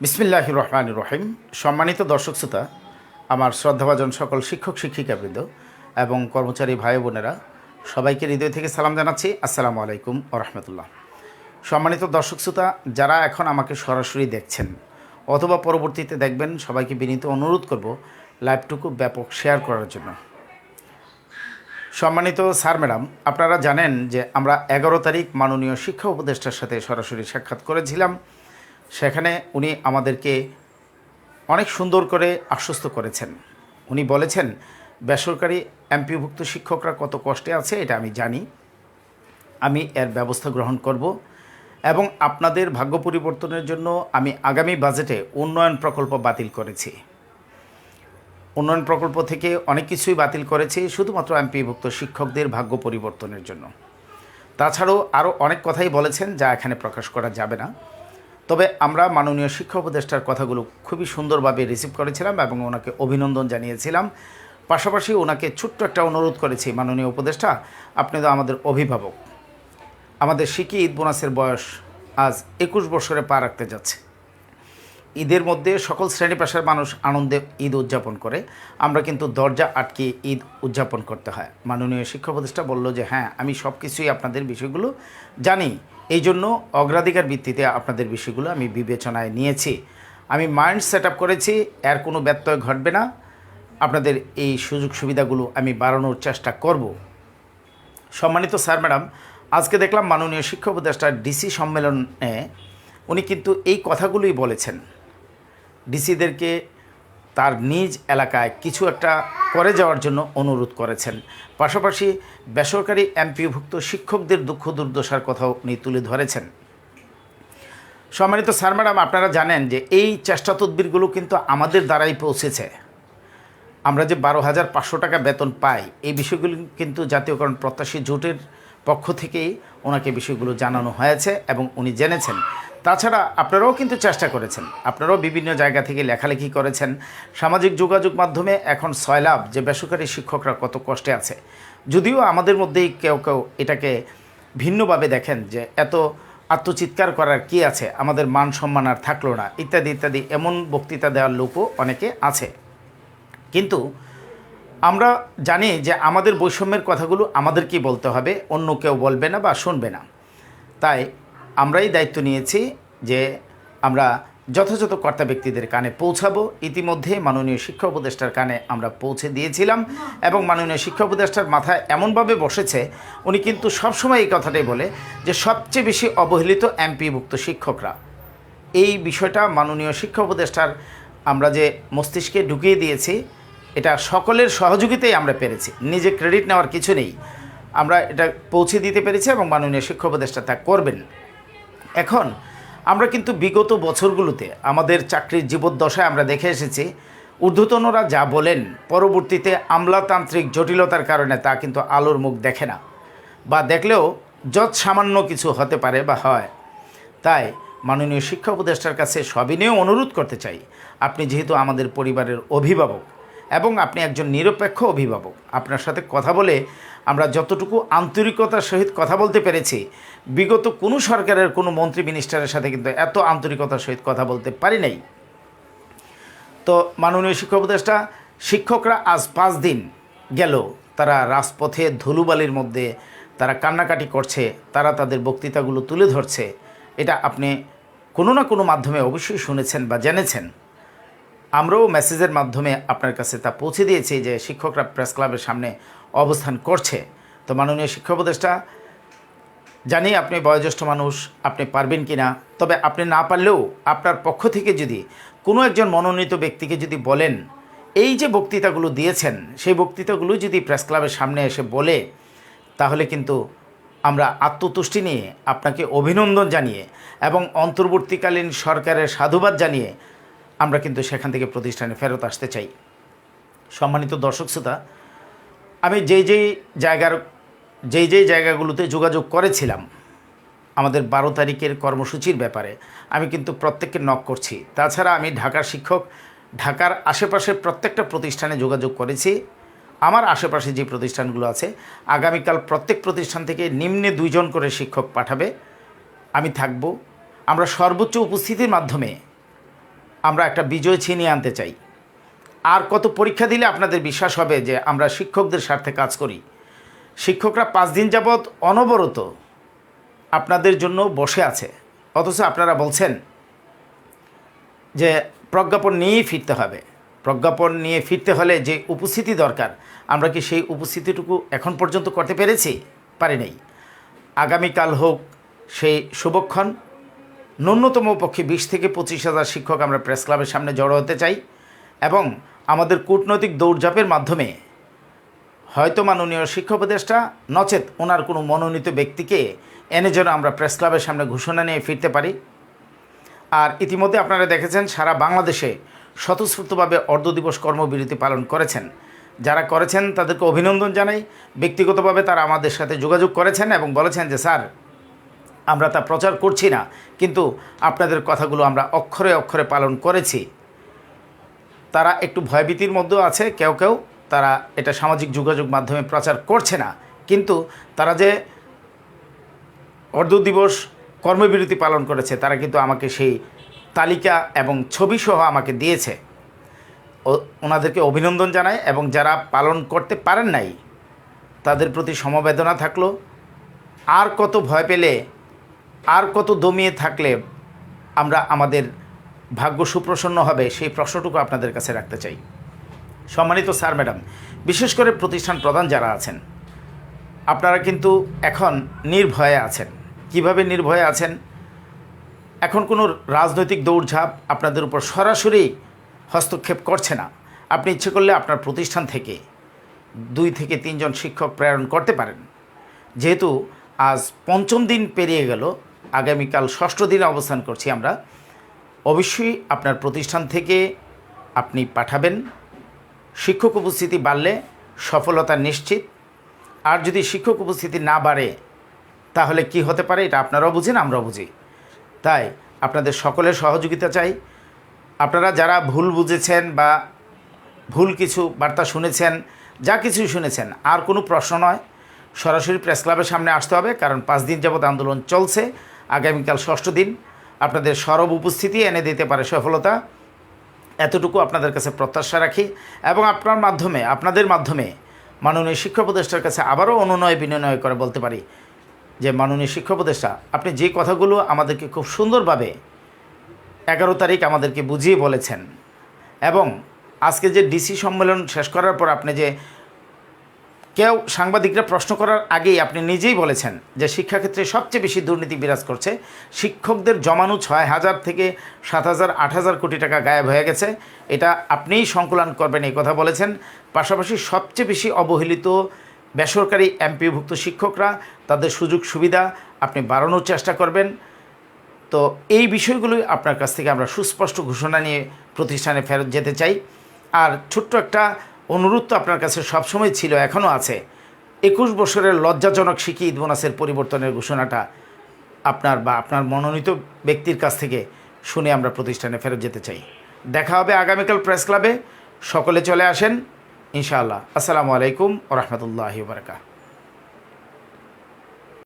বিসমিল্লাহ রহমান রহিম। সম্মানিত দর্শক শ্রোতা, আমার শ্রদ্ধাভাজন সকল শিক্ষক, শিক্ষিকাবৃন্দ এবং কর্মচারী ভাই বোনেরা, সবাইকে হৃদয় থেকে সালাম জানাচ্ছি। আসসালামু আলাইকুম রহমতুল্লাহ। সম্মানিত দর্শক শ্রোতা, যারা এখন আমাকে সরাসরি দেখছেন অথবা পরবর্তীতে দেখবেন, সবাইকে বিনীত অনুরোধ করব লাইভটুকু ব্যাপক শেয়ার করার জন্য। সম্মানিত স্যার, ম্যাডাম, আপনারা জানেন যে আমরা এগারো তারিখ মাননীয় শিক্ষা উপদেষ্টার সাথে সরাসরি সাক্ষাৎ করেছিলাম। সেখানে উনি আমাদেরকে অনেক সুন্দর করে আশ্বস্ত করেছেন। উনি বলেছেন, বেসরকারি এমপিভুক্ত শিক্ষকরা কত কষ্টে আছে, এটা আমি জানি। আমি এর ব্যবস্থা গ্রহণ করব এবং আপনাদের ভাগ্য পরিবর্তনের জন্য আমি আগামী বাজেটে উন্নয়ন প্রকল্প বাতিল করেছি। উন্নয়ন প্রকল্প থেকে অনেক কিছুই বাতিল করেছি, শুধুমাত্র এমপিভুক্ত শিক্ষকদের ভাগ্য পরিবর্তনের জন্য। তাছাড়াও আরও অনেক কথাই বলেছেন যা এখানে প্রকাশ করা যাবে না। তবে আমরা মাননীয় শিক্ষা উপদেষ্টার কথাগুলো খুবই সুন্দরভাবে রিসিভ করেছিলাম এবং ওনাকে অভিনন্দন জানিয়েছিলাম। পাশাপাশি ওনাকে ছোট্ট একটা অনুরোধ করেছি, মাননীয় উপদেষ্টা, আপনি তো আমাদের অভিভাবক। আমাদের শিকি ঈদ বোনাসের বয়স আজ একুশ বছরে পা রাখতে যাচ্ছে। ঈদের মধ্যে সকল শ্রেণি পেশার মানুষ আনন্দে ঈদ উদযাপন করে। আমরা কিন্তু দরজা আটকে ঈদ উদযাপন করতে হয়। মাননীয় শিক্ষা উপদেষ্টা বলল যে হ্যাঁ আমি সব কিছুই আপনাদের বিষয়গুলো জানি। এই জন্য অগ্রাধিকার ভিত্তিতে আপনাদের বিষয়গুলো আমি বিবেচনায় নিয়েছি। আমি মাইন্ড সেট আপ করেছি, এর কোনো ব্যত্যয় ঘটবে না। আপনাদের এই সুযোগ সুবিধাগুলো আমি বাড়ানোর চেষ্টা করব। সম্মানিত স্যার, ম্যাডাম, আজকে দেখলাম মাননীয় শিক্ষা উপদেষ্টার ডিসি সম্মেলনে উনি কিন্তু এই কথাগুলোই বলেছেন। ডিসিদেরকে তার নিজ এলাকায় কিছু একটা করে যাওয়ার জন্য অনুরোধ করেছেন। পাশাপাশি বেসরকারি এমপিভুক্ত শিক্ষকদের দুঃখ দুর্দশার কথাও উনি তুলে ধরেছেন। সম্মানিত স্যার, ম্যাডাম, আপনারা জানেন যে এই চেষ্টা তদবিরগুলো কিন্তু আমাদের দ্বারাই পৌঁছেছে। আমরা যে বারো হাজার পাঁচশো টাকা বেতন পাই, এই বিষয়গুলো কিন্তু জাতীয়করণ প্রত্যাশী জোটের পক্ষ থেকেই ওনাকে বিষয়গুলো জানানো হয়েছে এবং উনি জেনেছেন। তাছাড়া আপনারাও কিন্তু চেষ্টা করেছেন। আপনারাও বিভিন্ন জায়গা থেকে লেখালেখি করেছেন। সামাজিক যোগাযোগ মাধ্যমে এখন সয়লাভ যে বেসরকারি শিক্ষকরা কত কষ্টে আছে। যদিও আমাদের মধ্যেই কেউ কেউ এটাকে ভিন্নভাবে দেখেন যে এত আত্মচিৎকার করার কি আছে, আমাদের মান সম্মান আর থাকল না, ইত্যাদি ইত্যাদি এমন বক্তৃতা দেওয়ার লোকও অনেকে আছে। কিন্তু আমরা জানি যে আমাদের বৈষম্যের কথাগুলো আমাদেরকেই বলতে হবে, অন্য কেউ বলবে না বা শুনবে না। তাই আমরাই দায়িত্ব নিয়েছি যে আমরা যথাযথ কর্তা ব্যক্তিদের কানে পৌঁছাবো। ইতিমধ্যে মাননীয় শিক্ষা উপদেষ্টার কানে আমরা পৌঁছে দিয়েছিলাম এবং মাননীয় শিক্ষা উপদেষ্টার মাথায় এমনভাবে বসেছে, উনি কিন্তু সবসময় এই কথাটাই বলে যে সবচেয়ে বেশি অবহেলিত এমপিভুক্ত শিক্ষকরা। এই বিষয়টা মাননীয় শিক্ষা উপদেষ্টার আমরা যে মস্তিষ্কে ঢুকিয়ে দিয়েছি, এটা সকলের সহযোগিতাই আমরা পেরেছি। নিজে ক্রেডিট নেওয়ার কিছু নেই। আমরা এটা পৌঁছে দিতে পেরেছি এবং মাননীয় শিক্ষা উপদেষ্টা তা করবেন। এখন আমরা কিন্তু বিগত বছরগুলোতে আমাদের চাকরির জীবদ্দশায় আমরা দেখে এসেছি, ঊর্ধ্বতনরা যা বলেন পরবর্তীতে আমলাতান্ত্রিক জটিলতার কারণে তা কিন্তু আলোর মুখ দেখে না বা দেখলেও যৎ সামান্য কিছু হতে পারে বা হয়। তাই মাননীয় শিক্ষা উপদেষ্টার কাছে সবই সবিনয় অনুরোধ করতে চাই, আপনি যেহেতু আমাদের পরিবারের অভিভাবক এবং আপনি একজন নিরপেক্ষ অভিভাবক। আপনার সাথে কথা বলে আমরা যতটুকু আন্তরিকতার সহিত কথা বলতে পেরেছি, বিগত কোনো সরকারের, কোনো মন্ত্রী মিনিস্টারের সাথে কিন্তু এত আন্তরিকতার সহিত কথা বলতে পারি নাই। তো মাননীয় শিক্ষক উপদেষ্টা, শিক্ষকরা আজ পাঁচ দিন গেল তারা রাজপথে ধুলুবালির মধ্যে তারা কান্নাকাটি করছে, তারা তাদের বক্তৃতাগুলো তুলে ধরছে। এটা আপনি কোনো না কোনো মাধ্যমে অবশ্যই শুনেছেন বা জেনেছেন। আমরাও মেসেজের মাধ্যমে আপনার কাছে তা পৌঁছে দিয়েছি যে শিক্ষকরা প্রেস ক্লাবের সামনে অবস্থান করছে। তো মাননীয় শিক্ষা উপদেষ্টা, জানি আপনি বয়োজ্যেষ্ঠ মানুষ, আপনি পারবেন কি না তবে আপনি না পারলেও আপনার পক্ষ থেকে যদি কোনো একজন মনোনীত ব্যক্তিকে যদি বলেন, এই যে বক্তৃতাগুলো দিয়েছেন, সেই বক্তৃতাগুলো যদি প্রেস ক্লাবের সামনে এসে বলে, তাহলে কিন্তু আমরা আত্মতুষ্টি নিয়ে আপনাকে অভিনন্দন জানিয়ে এবং অন্তর্বর্তীকালীন সরকারের সাধুবাদ জানিয়ে আমরা কিন্তু সেখান থেকে প্রতিষ্ঠানে ফেরত আসতে চাই। সম্মানিত দর্শক শ্রোতা, আমি যেই যেই জায়গার, যেই যেই জায়গাগুলোতে যোগাযোগ করেছিলাম, আমাদের বারো তারিখের কর্মসূচির ব্যাপারে, আমি কিন্তু প্রত্যেককে নক করছি। তাছাড়া আমি ঢাকার শিক্ষক, ঢাকার আশেপাশের প্রত্যেকটা প্রতিষ্ঠানে যোগাযোগ করেছি। আমার আশেপাশে যে প্রতিষ্ঠানগুলো আছে, আগামীকাল প্রত্যেক প্রতিষ্ঠান থেকে নিম্নে দুইজন করে শিক্ষক পাঠাবে। আমি থাকব। আমরা সর্বোচ্চ উপস্থিতির মাধ্যমে আমরা একটা বিজয় ছিনিয়ে আনতে চাই। আর কত পরীক্ষা দিলে আপনাদের বিশ্বাস হবে যে আমরা শিক্ষকদের স্বার্থে কাজ করি? শিক্ষকরা পাঁচ দিন যাবৎ অনবরত আপনাদের জন্য বসে আছে। অথচ আপনারা বলছেন যে প্রজ্ঞাপন নিয়েই ফিরতে হবে। প্রজ্ঞাপন নিয়ে ফিরতে হলে যে উপস্থিতি দরকার, আমরা কি সেই উপস্থিতিটুকু এখন পর্যন্ত করতে পেরেছি? পারি নাই। আগামীকাল হোক সেই শুভক্ষণ। ন্যূনতম পক্ষে বিশ থেকে পঁচিশ হাজার শিক্ষক আমরা প্রেস ক্লাবের সামনে জড়ো হতে চাই এবং আমাদের কূটনৈতিক দৌড়ঝাঁপের মাধ্যমে হয়তো মাননীয় শিক্ষা উপদেষ্টা নচেত ওনার কোনো মনোনীত ব্যক্তিকে এনে যেন আমরা প্রেস ক্লাবের সামনে ঘোষণা নিয়ে ফিরতে পারি। আর ইতিমধ্যে আপনারা দেখেছেন, সারা বাংলাদেশে স্বতঃস্ফূর্তভাবে অর্ধ দিবস কর্মবিরতি পালন করেছেন। যারা করেছেন তাদেরকে অভিনন্দন জানাই। ব্যক্তিগতভাবে তারা আমাদের সাথে যোগাযোগ করেছেন এবং বলেছেন যে, স্যার আমরা তা প্রচার করছি না। কিন্তু আপনাদের কথাগুলো আমরা অক্ষরে অক্ষরে পালন করেছি। তারা একটু ভয়ভীতির মধ্যেও আছে, কেউ কেউ তারা এটা সামাজিক যোগাযোগ মাধ্যমে প্রচার করছে না। কিন্তু তারা যে অর্ধ দিবস কর্মবিরতি পালন করেছে, তারা কিন্তু আমাকে সেই তালিকা এবং ছবি সহ আমাকে দিয়েছে। ওনাদেরকে অভিনন্দন জানায় এবং যারা পালন করতে পারেন নাই, তাদের প্রতি সমবেদনা থাকল। আর কত ভয় পেলে আর কত দমিয়ে থাকলে আমরা আমাদের ভাগ্য সুপ্রসন্ন হবে, সেই প্রশ্নটুকু আপনাদের কাছে রাখতে চাই। সম্মানিত স্যার, ম্যাডাম, বিশেষ করে প্রতিষ্ঠান প্রধান যারা আছেন, আপনারা কিন্তু এখন নির্ভয়ে আছেন। কীভাবে নির্ভয়ে আছেন? এখন কোনো রাজনৈতিক দৌড়ঝাঁপ আপনাদের উপর সরাসরি হস্তক্ষেপ করছে না। আপনি ইচ্ছে করলে আপনার প্রতিষ্ঠান থেকে দুই থেকে তিনজন শিক্ষক প্রেরণ করতে পারেন। যেহেতু আজ পঞ্চম দিন পেরিয়ে গেল আগামীকাল ষষ্ঠ দিনে অবস্থান করছি আমরা। অবশ্যই আপনার প্রতিষ্ঠান থেকে আপনি পাঠাবেন। শিক্ষক উপস্থিতি বাড়লে সফলতা নিশ্চিত। আর যদি শিক্ষক উপস্থিতি না বাড়ে, তাহলে কি হতে পারে এটা আপনারাও বুঝেন, আমরাও বুঝি। তাই আপনাদের সকলের সহযোগিতা চাই। আপনারা যারা ভুল বুঝেছেন বা ভুল কিছু বার্তা শুনেছেন, যা কিছু শুনেছেন, আর কোনো প্রশ্ন নয়, সরাসরি প্রেস ক্লাবের সামনে আসতে হবে, কারণ পাঁচ দিন যাবৎ আন্দোলন চলছে। আগামীকাল ষষ্ঠ দিন আপনাদের সরব উপস্থিতি এনে দিতে পারে সফলতা। এতটুকু আপনাদের কাছে প্রত্যাশা রাখি এবং আপনার মাধ্যমে, আপনাদের মাধ্যমে মাননীয় শিক্ষা উপদেষ্টার কাছে আবারও অনুনয় বিনয় করে বলতে পারি যে, মাননীয় শিক্ষা উপদেষ্টা, আপনি যে কথাগুলো আমাদেরকে খুব সুন্দরভাবে এগারো তারিখ আমাদেরকে বুঝিয়ে বলেছেন এবং আজকে যে ডিসি সম্মেলন শেষ করার পর আপনি যে কেউ সাংবাদিকরা প্রশ্ন করার আগেই আপনি নিজেই বলেছেন যে শিক্ষাক্ষেত্রে সবচেয়ে বেশি দুর্নীতি বিরাজ করছে। শিক্ষকদের জমানো ছয় হাজার থেকে সাত হাজার, আট হাজার কোটি টাকা গায়েব হয়ে গেছে। এটা আপনিই সংকলন করবেন এই কথা বলেছেন। পাশাপাশি সবচেয়ে বেশি অবহেলিত বেসরকারি এমপিভুক্ত শিক্ষকরা, তাদের সুযোগ সুবিধা আপনি বাড়ানোর চেষ্টা করবেন। তো এই বিষয়গুলোই আপনার কাছ থেকে আমরা সুস্পষ্ট ঘোষণা নিয়ে প্রতিষ্ঠানে ফেরত যেতে চাই। আর ছোট্ট একটা অনুরোধ তো আপনার কাছে সবসময় ছিল, এখনও আছে। একুশ বছরের লজ্জাজনক শিখি ঈদ বোনাসের পরিবর্তনের ঘোষণাটা আপনার বা আপনার মনোনীত ব্যক্তির কাছ থেকে শুনে আমরা প্রতিষ্ঠানে ফেরত যেতে চাই। দেখা হবে আগামীকাল প্রেস ক্লাবে। সকলে চলে আসেন। ইনশাআল্লাহ। আসসালামু আলাইকুম ও বারকাত